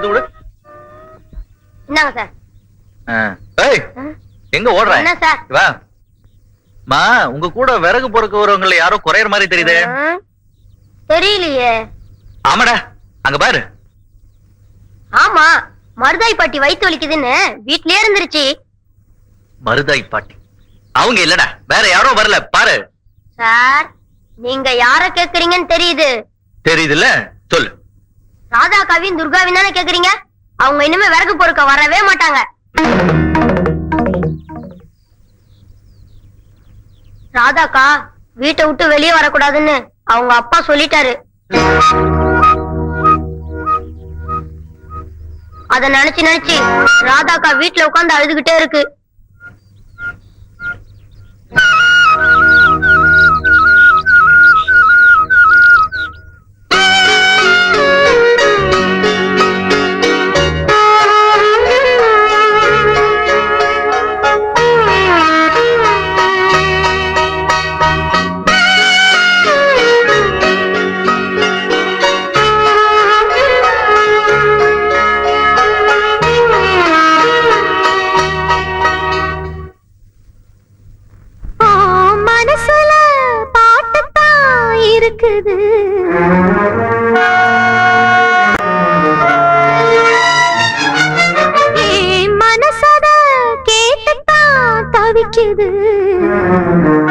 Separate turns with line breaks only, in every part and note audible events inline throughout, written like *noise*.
எடுத்து விடு. என்னங்க சார். ஏய் எங்க ஓடுற?
என்ன சார்?
வா. மா உங்க கூட விறகு பொறுக்க வரவங்கள யாரோ குறையற மாதிரி தெரியுது.
தெரியலையே.
ஆமாடா. அங்க பாரு.
ஆமா மருதாய் பாட்டி வயிற்று வலிக்குதுன்னு வீட்லயே இருந்துருச்சு.
மருதாய் பாட்டி. அவங்க இல்லடா. வேற யாரோ வரல. பாரு.
சார் நீங்க யார கேக்குறீங்கன்னு தெரியுது.
தெரியுதுல்ல? சொல்லு.
ராதா கவின் துர்காவின் தானே கேக்குறீங்க? அவங்க இனிமே விறகு பொறுக்க வரவே மாட்டாங்க. ராதாக்கா வீட்டை விட்டு வெளியே வரக்கூடாதுன்னு அவங்க அப்பா சொல்லிட்டாரு. அத நினைச்சு நினைச்சு ராதாக்கா வீட்டுல உட்கார்ந்து அழுதுகிட்டே இருக்கு.
கேட்டுத்தான்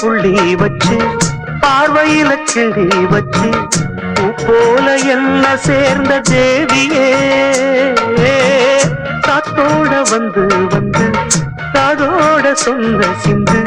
புள்ளி வச்சு பார்வையில கிளி வச்சு போல என்ன சேர்ந்த தேவியே. காத்தோட வந்து வந்து காதோட சொந்த சிந்து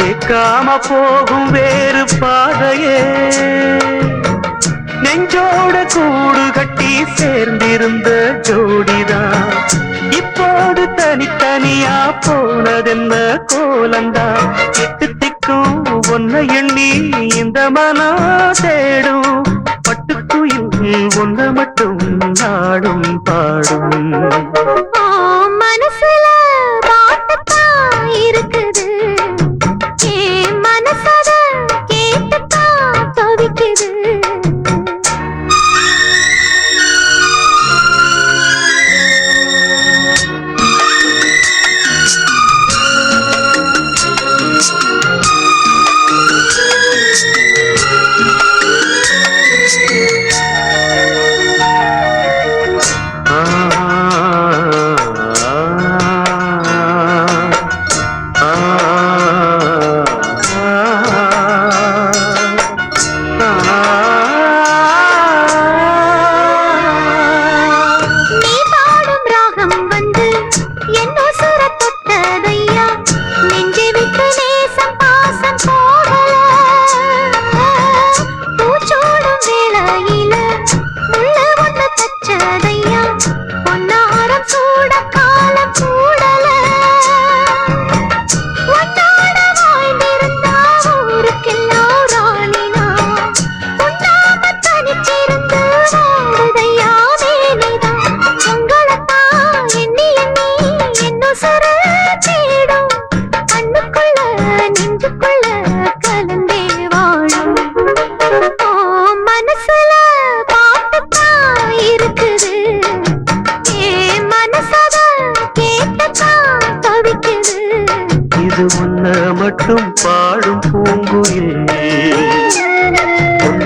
கேட்காம போகும் வேறு பாதையே. நெஞ்சோட கூடு கட்டி சேர்ந்திருந்த மட்டும்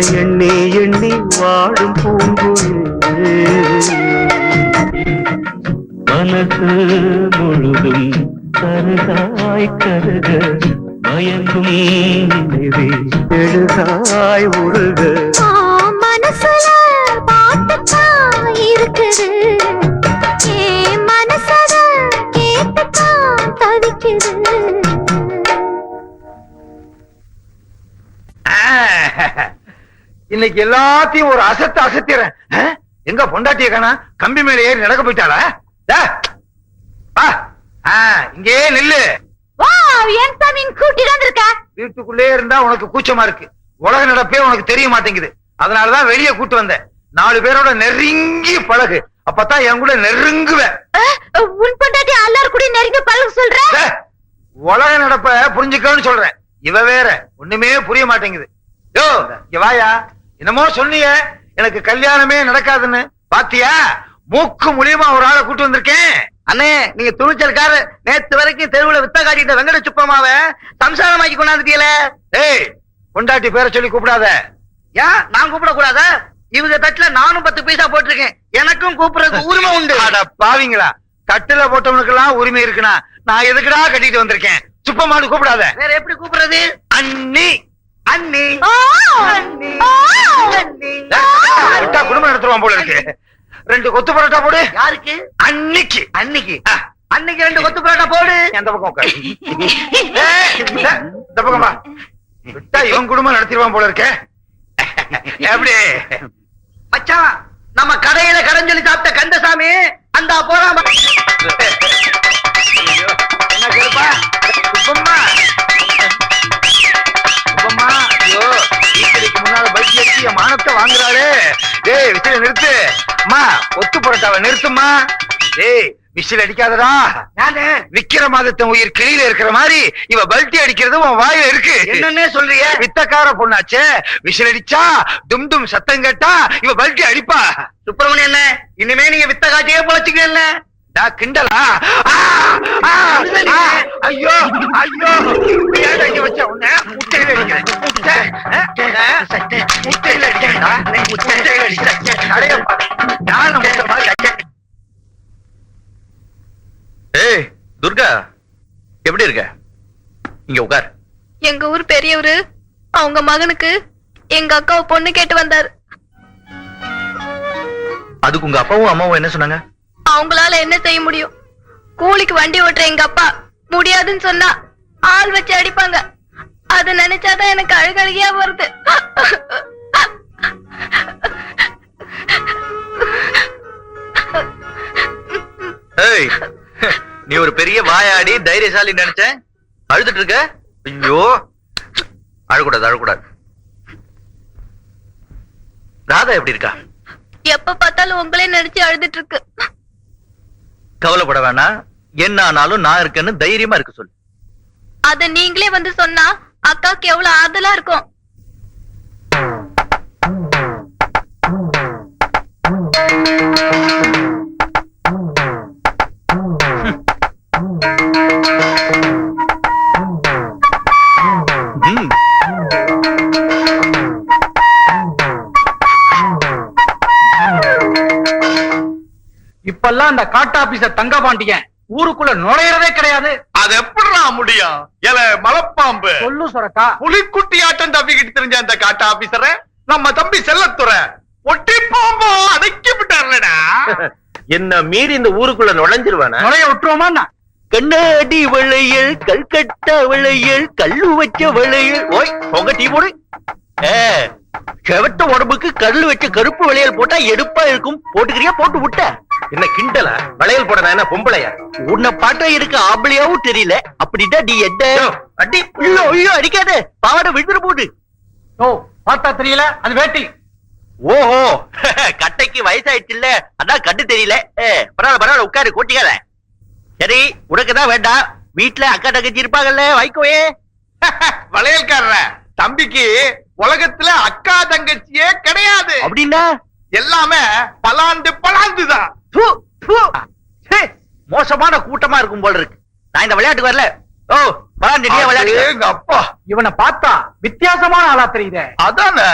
எண்ணி எண்ணி வாடும் பூங்குயில் மனசு முழுதும் கருகாய் கருக மயங்கும் நினைவே எழுகாய் உருக.
ஆ, மனசுல பாட்டுத்தான் இருக்குது.
இன்னைக்கு எல்லாத்தையும் ஒரு அசத்து அசத்திறேன்? எங்க பொண்டாட்டிய காணா கம்பி மேல ஏறி நடக்க போயிட்டாளா? இங்கே நில்லு வீட்டுக்குள்ளே இருந்தா உனக்கு கூச்சமா இருக்கு. உலக நடப்பே உனக்கு தெரிய மாட்டேங்குது. அதனாலதான் வெளியே கூட்டு வந்தேன். நாலு பேரோட நெருங்கி பழகு. அப்பதான் என் கூட நெருங்குவேன்.
உன் பொண்டாட்டி எல்லாரும் கூட நெருங்கி பழக சொல்ற?
உலக நடப்ப புரிஞ்சுக்கன்னு சொல்றேன். இவ வேற. ஒண்ணுமே புரிய மாட்டேங்குது. யோ இங்க வாயா. என்னமோ சொன்னியே எனக்கு கல்யாணமே நடக்காதுன்னு. பாத்தியா? மூக்கு மூலியமா ஒரு ஆளை கூட்டு வந்திருக்கேன்.
அண்ணே நீங்க துணிச்சல்காரு நேத்து வரைக்கும் தெருவுல வித்த காட்டிட்ட வெங்கட சுப்பமாவ சம்சாரமாக்கி கொண்டாந்துட்டீல
ஏய் பொண்டாட்டி பேரை சொல்லி கூப்பிடாத.
ஏன்? நான் கூப்பிட கூடாதா இவங்க தட்டுல நானும் பத்து பைசா போட்டிருக்கேன். எனக்கும் கூப்பிடுறதுக்கு உரிமை உண்டு.
அட பாவிங்களா. தட்டுல போட்டவனுக்கெல்லாம் உரிமை இருக்குனா நான் எதுக்குடா கட்டிட்டு வந்திருக்கேன்? சுப்பமானு கூப்பிடாத.
வேற எப்படி கூப்பிடுறது?
அண்ணி.
அண்ணி.
விட்டா குடும்பம் நடத்துவான் போல இருக்கு. ரெண்டு கொத்து பரோட்டா போடு.
யாருக்கு?
அன்னிக்கு.
அன்னைக்கு. அன்னைக்கு ரெண்டு கொத்து பரோட்டா போடு.
எந்த பக்கம் உட்காரு. *laughs* ஏய், இந்த இந்த பக்கம் வா. விட்டா இவன் குடும்பம் நடத்திடுவான் போல இருக்கே. எப்படி?
மச்சான் நம்ம கடையில கடன் சொல்லி சாப்பிட்ட கந்தசாமி அந்த போறாம
ஐயோ, என்ன சுப்பம்மா சுப்பம்மா மானத்தை வாங்குறாளே. டேய் விசில நிறுத்து. அம்மா ஒத்து புரட்டாவ நிறுத்துமா டேய் விசில் அடிக்காதடா. விக்கிரமாதித்தன் உயிர் கிளியில இருக்கிற மாதிரி இவ பல்ட்டி அடிக்கிறது உன் வாயில இருக்கு.
என்னன்னே சொல்றிய?
வித்தக்கார பொண்ணாச்சே. விசில் அடிச்சா டும் டும் சத்தம் கேட்டா இவ பல்ட்டி அடிப்பா.
சுப்பிரமணியம் என்ன இனிமே நீங்க வித்த காட்டியே பொழைச்சுக்கல
நான் கிண்டலா! ஐயோ ஐயோ. வச்ச முட்டையில அடிக்கிறேன். முட்டை? முட்டையில அடிக்கிறேன்டா. முட்டையில அடிக்கிறேன். முட்டை மாதிரி.
ஏய் துர்கா எப்படி இருக்க? இங்க உட்கார்.
எங்க ஊர் பெரியவரு அவங்க மகனுக்கு எங்க அக்காவை பொண்ணு கேட்டு வந்தாரு.
அதுக்கு உங்க அப்பாவும் அம்மாவும் என்ன சொன்னாங்க?
அவங்களால என்ன செய்ய முடியும்? கூலிக்கு வண்டி ஓட்டுற எங்க அப்பா முடியாதுன்னு சொன்னா ஆள் வச்சு அடிப்பாங்க. அத நினைச்சாதான் எனக்கு அழுகழுகியா வருது.
நீ ஒரு பெரிய வாயாடி தைரியசாலி நினைச்சேன் அழுதுட்டு இருக்க? ஐயோ. அழக்கூடாது அழக்கூடாது. ராதா எப்படி இருக்கா?
எப்ப பார்த்தாலும் உங்களே நினைச்சு அழுதுட்டு இருக்கு.
கவலைப்பட வேணாம் என்ன ஆனாலும் நான் இருக்கேன்னு தைரியமா இருக்க சொல்லு.
அத நீங்களே வந்து சொன்னா அக்காக்கு எவ்வளவு ஆதலா இருக்கும்?
ம்,
இப்பெல்லாம் அந்த காட்டு ஆபீசர் தங்கபாண்டியன். ஊருக்குள்ள நுழையறதே கிடையாது.
அது எப்படிடா முடியும்? எல மலைப்பாம்பு.
சொல்லு சுரக்கா.
புலிக்குட்டி ஆட்டம் தப்பிக்கிட்டு தெரிஞ்ச அந்த காட்டு ஆபீசர நம்ம தம்பி செல்லத்துறை. ஒட்டி பாம்போ அடக்கி விட்டார்லடா.
என்ன மீறி இந்த ஊருக்குள்ள நுழைஞ்சிருவானா?
நுழைய விட்டுருவோமா
கண்ணாடி வளையல் கல்கட்டா வளையல் கல்லு வச்ச வளையல். ஓய் உங்க டீ போடு. ஏ செவட்ட உடம்புக்கு கல்லு வச்ச கருப்பு வளையல் போட்டா எடுப்பா இருக்கும். போட்டுக்கிறியா போட்டு விட்ட?
என்ன கிண்டலா? வளையல் போட நான் பொம்பளையா?
உன்னை பாட்டா இருக்க ஆம்பளையாவும் தெரியல. அப்படின்னா நீ
யோ,
அடி. ஐயோ ஐயோ அடிக்காத. பாவாடை விழுந்துற போடு
ஓ பார்த்தா தெரியல? அது வேட்டி.
ஓஹோ. *laughs* கட்டைக்கு வயசாயிடுச்சுல்ல. அதான் கண்டு தெரியல. பரவாயில்ல பரவாயில்ல உட்காரு கூட்டிக்காத. சரி உனக்குதான் வேண்டாம். வீட்டுல அக்கா தங்கச்சி இருப்பாங்கல்ல வைக்கோயே *laughs*
வளையல்காரர தம்பிக்கு உலகத்துல அக்கா தங்கச்சியே கிடையாது.
அப்படின்னா?
எல்லாமே பலாண்டு பலாந்துதான்
மோசமான கூட்டமா இருக்கும் போல இருக்கு. நான் இந்த விளையாட்டுக்கு வரல. ஓ
அப்பா
இவனை பார்த்தா வித்தியாசமான ஆளா தெரியுதே.
அதானே?